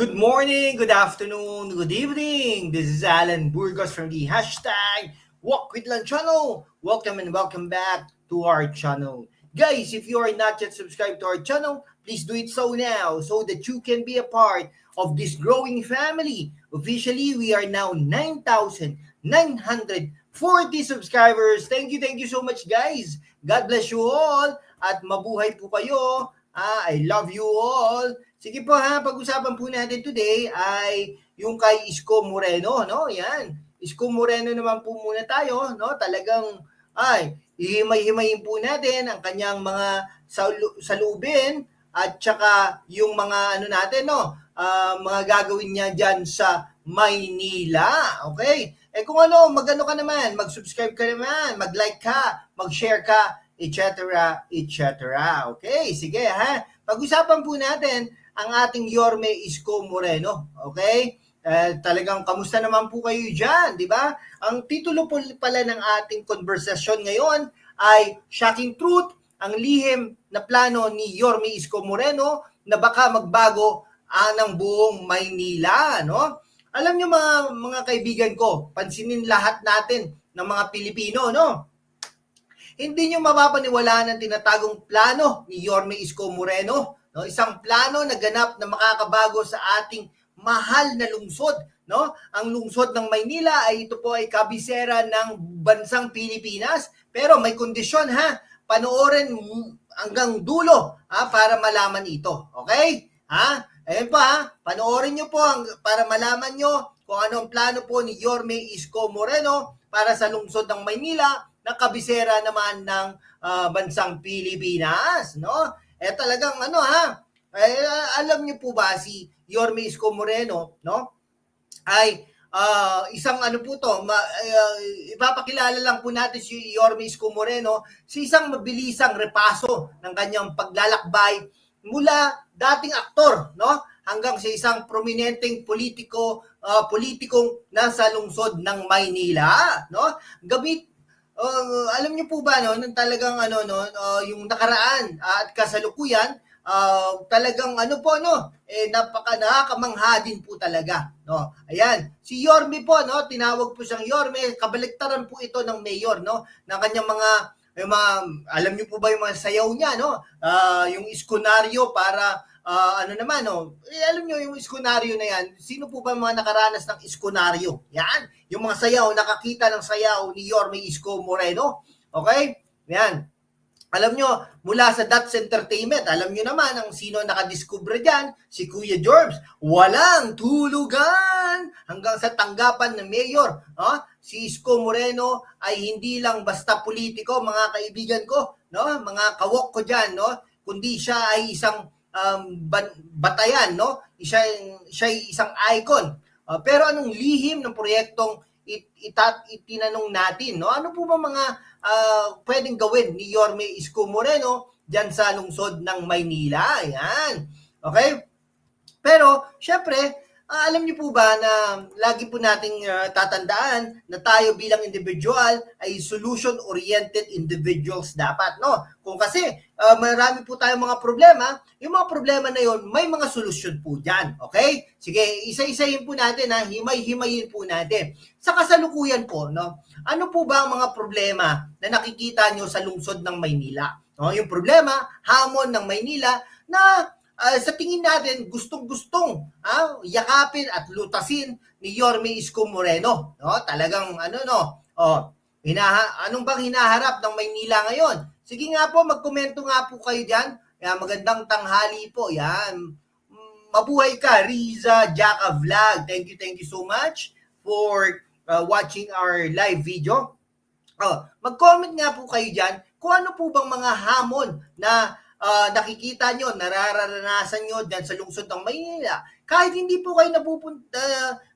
Good morning, good afternoon, good evening. This is Alan Burgos from the hashtag Walk with Lan channel. Welcome and welcome back to our channel. Guys, if you are not yet subscribed to our channel, please do it so now so that you can be a part of this growing family. Officially, we are now 9,940 subscribers. Thank you, thank you so much, guys. God bless you all at mabuhay po kayo. Ah, I love you all. Sige po ha, pag-usapan po natin today ay yung kay Isko Moreno, no? Yan. Isko Moreno naman po muna tayo, no? Talagang ay ihimay-himayin po natin ang kanyang mga salu- salubin at saka yung mga ano natin, no? Ah, mga gagawin niya diyan sa Maynila. Okay? Eh kung ano, magano ka naman, mag-subscribe ka naman, mag-like ka, mag-share ka, etc. etc. Okay, sige ha. Pag-usapan po natin ang ating Yorme Isko Moreno. Okay? Eh, talagang kamusta naman po kayo dyan, di ba? Ang titulo po pala ng ating konversasyon ngayon ay Shocking Truth, ang lihim na plano ni Yorme Isko Moreno na baka magbago ah, ng buong Maynila, no? Alam niyo mga mga kaibigan ko, pansinin lahat natin ng mga Pilipino, no? Hindi niyo mapapaniwalaan ang tinatagong plano ni Yorme Isko Moreno, no? Isang plano na ganap na makakabago sa ating mahal na lungsod, no? Ang lungsod ng Maynila ay ito po ay kabisera ng bansang Pilipinas, pero may kondisyon ha. Panoorin hanggang dulo ha, para malaman ito. Okay? Ha? Ayun pa ha, panoorin nyo po ang, para malaman nyo kung ano ang plano po ni Yorme Isko Moreno para sa lungsod ng Maynila na kabisera naman ng ah, bansang Pilipinas, no? Eh talagang ano ha, eh, alam niyo po ba si Yorme Isko Moreno, no? Ay ah, isang ano po to, ma, ah, ipapakilala lang po natin si Yorme Isko Moreno sa isang mabilisang repaso ng kanyang paglalakbay mula dating aktor, no? Hanggang sa isang prominenteng politiko, ah, politikong nasa lungsod ng Maynila, no? Gamit uh, alam niyo po ba no, nang talagang ano no, ah, yung nakaraan ah, at kasalukuyan, ah, talagang ano po no, eh napaka nakakamangha din po talaga, no. Ayan, si Yorme po no, tinawag po siyang Yorme, kabaliktaran po ito ng mayor no, ng kanyang mga yung mga, alam niyo po ba yung mga sayaw niya, no? Ah, yung iskunaryo para, ah, ano naman, no? Eh, alam niyo yung iskunaryo na yan, sino po ba mga nakaranas ng iskunaryo? Yan, yung mga sayaw, nakakita ng sayaw ni Yorme Isko Moreno. Okay? Yan. Alam nyo, mula sa Dots Entertainment, alam nyo naman ang sino nakadiskubre dyan, si Kuya Jorbs. Walang tulugan hanggang sa tanggapan ng mayor. Ha? Si Isko Moreno ay hindi lang basta politiko, mga kaibigan ko, no? mga kawok ko dyan, no? kundi siya ay isang um, batayan, no? Siya, siya isang icon. Uh, pero anong lihim ng proyektong it, itat, itinanong natin, no? Ano po ba mga ah, pwedeng gawin ni Yorme Isko Moreno diyan sa lungsod ng Maynila? Ayan. Okay? Pero, syempre, ah, alam niyo po ba na lagi po nating ah, tatandaan na tayo bilang individual ay solution-oriented individuals dapat, no? Kung kasi ah, marami po tayong mga problema, yung mga problema na yon may mga solusyon po dyan, okay? Sige, isa-isahin po natin, ha? himay-himayin po natin. Sa kasalukuyan po, no? Ano po ba ang mga problema na nakikita nyo sa lungsod ng Maynila? No, yung problema, hamon ng Maynila na ah, sa tingin natin gustong-gustong ah, yakapin at lutasin ni Yorme Isko Moreno. No? Talagang ano no, oh, hinaha, anong bang hinaharap ng Maynila ngayon? Sige nga po, magkomento nga po kayo diyan. Yan, magandang tanghali po. Yan. Mabuhay ka, Riza Jaka Vlog. Thank you, thank you so much for uh, watching our live video. Oh, mag-comment nga po kayo diyan kung ano po bang mga hamon na ah, nakikita nyo, nararanasan nyo dyan sa lungsod ng Maynila. Kahit hindi po kayo napupunta,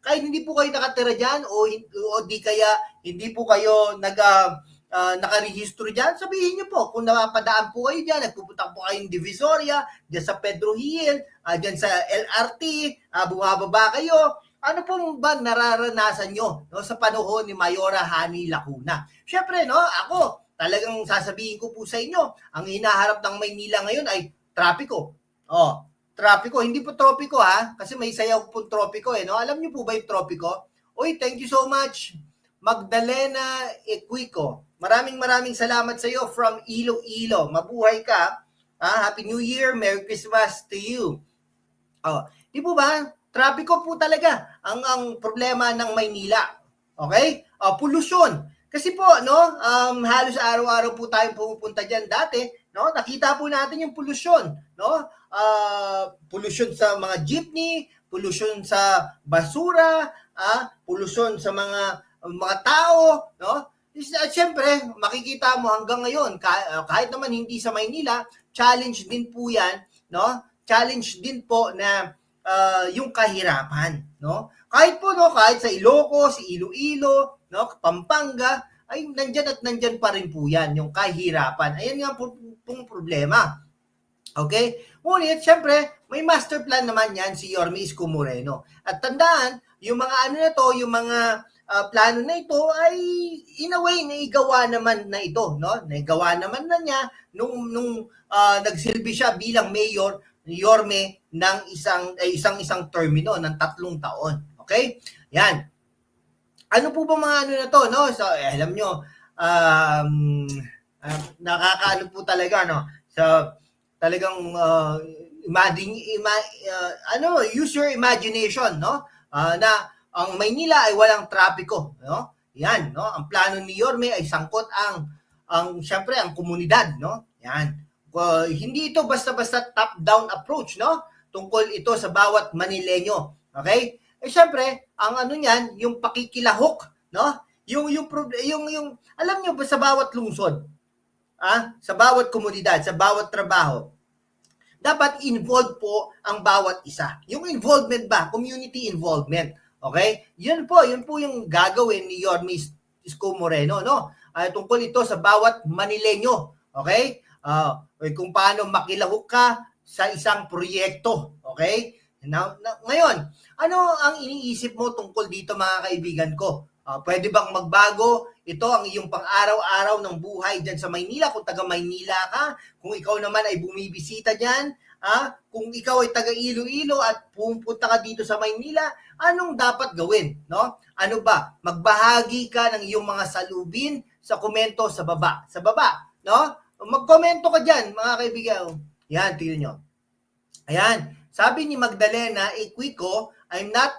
kahit hindi po kayo nakatira dyan o, o di kaya hindi po kayo nag ah, nakarehistro dyan, sabihin nyo po, kung napapadaan po kayo dyan, nagpupunta po kayong Divisoria, dyan sa Pedro Hill, ah, dyan sa LRT, ah, bumababa kayo, ano pong ba nararanasan nyo no, sa panahon ni Mayora Hani Lacuna? Siyempre, no, ako, talagang sasabihin ko po sa inyo, ang hinaharap ng Maynila ngayon ay trapiko. Oh, trapiko. Hindi po tropiko ha, kasi may sayaw po tropiko eh. No? Alam niyo po ba yung tropiko? Uy, thank you so much. Magdalena Equico. Maraming maraming salamat sa iyo from Iloilo. Mabuhay ka. Ah, Happy New Year. Merry Christmas to you. Oh, di po ba? Trapiko po talaga ang ang problema ng Maynila. Okay? Uh, pollution. Kasi po, no, um, halos araw-araw po tayong pumupunta diyan dati, no? Nakita po natin yung pollution, no? Uh, pollution sa mga jeepney, pollution sa basura, ah, pollution sa mga mga tao, no? At syempre, makikita mo hanggang ngayon, kahit naman hindi sa Maynila, challenge din po yan, no? Challenge din po na uh, yung kahirapan, no? Kahit po no, kahit sa Ilocos, Iloilo, no, Pampanga, ay nandyan at nandyan pa rin po yan, yung kahirapan. Ayan nga po pong problema. Okay? Ngunit, syempre, may master plan naman yan si Yorme Isko Moreno. At tandaan, yung mga ano na to, yung mga uh, plano na ito ay in a way naigawa naman na ito, no? Naigawa naman na niya nung nung uh, nagsilbi siya bilang mayor ni Yorme ng isang eh, isang isang termino ng tatlong taon. Okay? Yan. Ano po ba mga ano na to, no? So, eh, alam nyo, um, uh, nakakaano po talaga, no? So, talagang uh, imagine, ima, uh, ano, use your imagination, no? Uh, na ang Maynila ay walang trapiko, no? Yan, no? Ang plano ni Yorme ay sangkot ang ang syempre ang komunidad, no? Yan. Uh, hindi ito basta-basta top-down approach, no? Tungkol ito sa bawat Manileño, okay? Eh syempre, ang ano niyan, yung pakikilahok, no? Yung yung yung yung alam niyo ba sa bawat lungsod, ah, sa bawat komunidad, sa bawat trabaho, dapat involved po ang bawat isa. Yung involvement ba, community involvement. Okay? Yun po, yun po yung gagawin ni Yorme Isko Moreno, no? Uh, tungkol ito sa bawat Manileño. Okay? Uh, kung paano makilahok ka sa isang proyekto. Okay? Now, na, ngayon, ano ang iniisip mo tungkol dito mga kaibigan ko? Uh, pwede bang magbago? Ito ang iyong pang-araw-araw ng buhay dyan sa Maynila. Kung taga Maynila ka, kung ikaw naman ay bumibisita dyan, ah, kung ikaw ay taga Iloilo at pumunta ka dito sa Maynila, anong dapat gawin? No? Ano ba? Magbahagi ka ng iyong mga salubin sa komento sa baba. Sa baba, no? Magkomento ka diyan, mga kaibigan. Yan, tingnan nyo. Ayan. Sabi ni Magdalena Equico, I'm not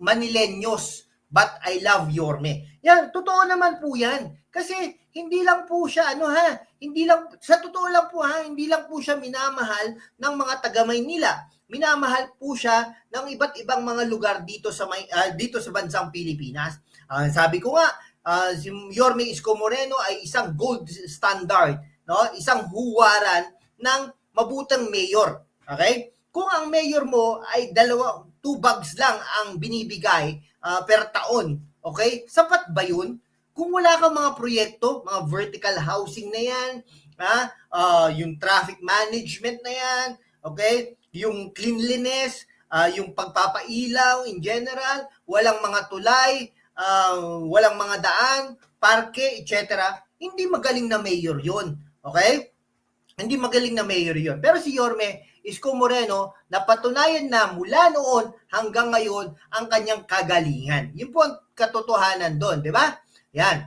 Manileños, but I love Yorme. Yan, totoo naman po yan. Kasi hindi lang po siya, ano ha, hindi lang, sa totoo lang po ha, hindi lang po siya minamahal ng mga taga Maynila. Minamahal po siya ng iba't ibang mga lugar dito sa may, uh, dito sa bansang Pilipinas. Uh, sabi ko nga, uh, si Yorme Isko Moreno ay isang gold standard, no? Isang huwaran ng mabutang mayor. Okay? Kung ang mayor mo ay dalawa, two bags lang ang binibigay uh, per taon, okay? Sapat ba yun? Kung wala kang mga proyekto, mga vertical housing na yan, ha? Uh, yung traffic management na yan, okay? Yung cleanliness, uh, yung pagpapailaw in general, walang mga tulay, uh, walang mga daan, parke, etc. Hindi magaling na mayor yon Okay? Hindi magaling na mayor yon Pero si Yorme, Isko Moreno, napatunayan na mula noon hanggang ngayon ang kanyang kagalingan. Yun po ang katotohanan doon, di ba? Yan.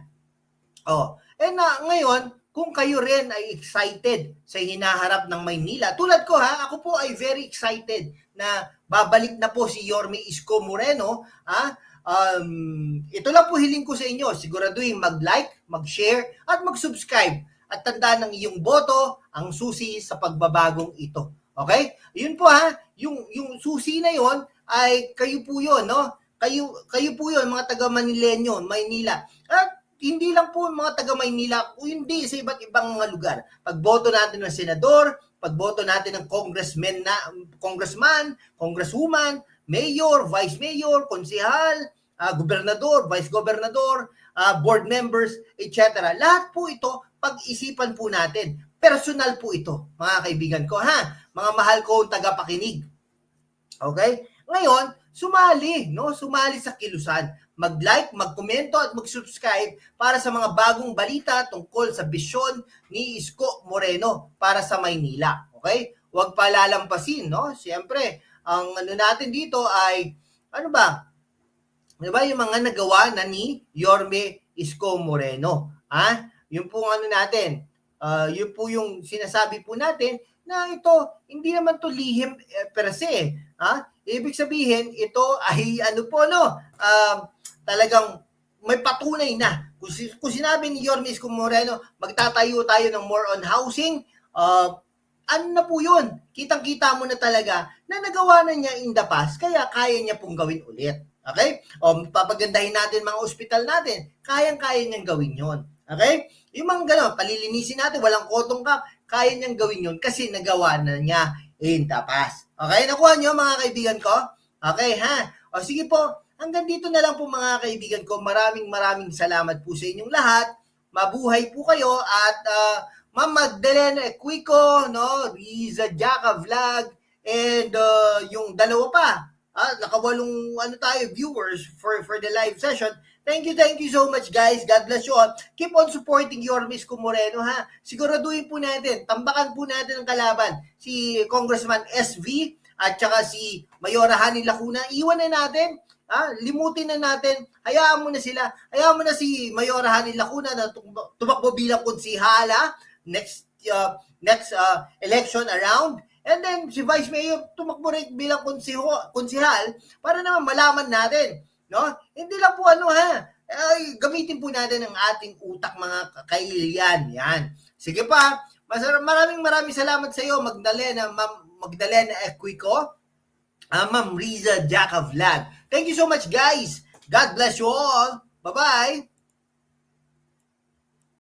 Oh. Eh na, ngayon, kung kayo rin ay excited sa hinaharap ng Maynila, tulad ko ha, ako po ay very excited na babalik na po si Yorme Isko Moreno, ha? Um, ito lang po hiling ko sa inyo, siguraduhin mag-like, mag-share, at mag-subscribe. At tandaan ng iyong boto ang susi sa pagbabagong ito. Okay? Yun po ha, yung yung susi na yon ay kayo po yon, no? Kayo kayo po yon mga taga Manileño, Maynila. At hindi lang po mga taga Maynila, hindi sa iba't ibang mga lugar. Pagboto natin ng senador, pagboto natin ng congressman na congressman, congresswoman, mayor, vice mayor, konsehal, uh, gobernador, vice gobernador, uh, board members, etc. Lahat po ito pag-isipan po natin. Personal po ito, mga kaibigan ko, ha? Mga mahal ko tagapakinig. Okay? Ngayon, sumali, no? Sumali sa kilusan. Mag-like, mag-komento at mag-subscribe para sa mga bagong balita tungkol sa bisyon ni Isko Moreno para sa Maynila. Okay? wag palalampasin, no? Siyempre, ang ano natin dito ay, ano ba? Di ba yung mga nagawa na ni Yorme Isko Moreno? Ha? Yun po ano natin. ah, yun po yung sinasabi po natin na ito, hindi naman to lihim eh, per se. Ha? Ibig sabihin, ito ay ano po, no? Um, talagang may patunay na. Kung, kung sinabi ni Yorme Isko Moreno, magtatayo tayo ng more on housing, uh, ano na po yun? Kitang-kita mo na talaga na nagawa na niya in the past, kaya kaya niya pong gawin ulit. Okay? O papagandahin natin mga ospital natin, kayang-kaya niyang gawin yon. Okay? Yung mga gano'n, palilinisin natin, walang cotton cap, kaya niyang gawin yon kasi nagawa na niya in the past. Okay? Nakuha niyo mga kaibigan ko? Okay, ha? O sige po, hanggang dito na lang po mga kaibigan ko. Maraming maraming salamat po sa inyong lahat. Mabuhay po kayo at ah, Ma'am Magdalena Equico, no? Riza Jaka Vlog, and uh, yung dalawa pa. Ah, nakawalong ano tayo viewers for for the live session. Thank you, thank you so much guys. God bless you all. Keep on supporting your Miss Moreno ha. Siguraduhin po natin, tambakan po natin ang kalaban si Congressman SV at saka si Mayora Hani Lacuna. Iwan na natin. Ah, limutin na natin. Hayaan mo na sila. Hayaan mo na si Mayora Hani Lacuna na tum- tumakbo bilang konsihala next uh, next uh, election around. And then si Vice Mayor tumakbo rin bilang konsiho, konsihal para naman malaman natin, no? Hindi lang po ano ha. Ay, gamitin po natin ang ating utak mga kailian. Yan. Sige pa. Masarap, maraming maraming salamat sa iyo, Magdalena, Ma'am Magdalena Equico. Ah, Ma'am Riza Jaka Vlog. Thank you so much, guys. God bless you all. Bye-bye.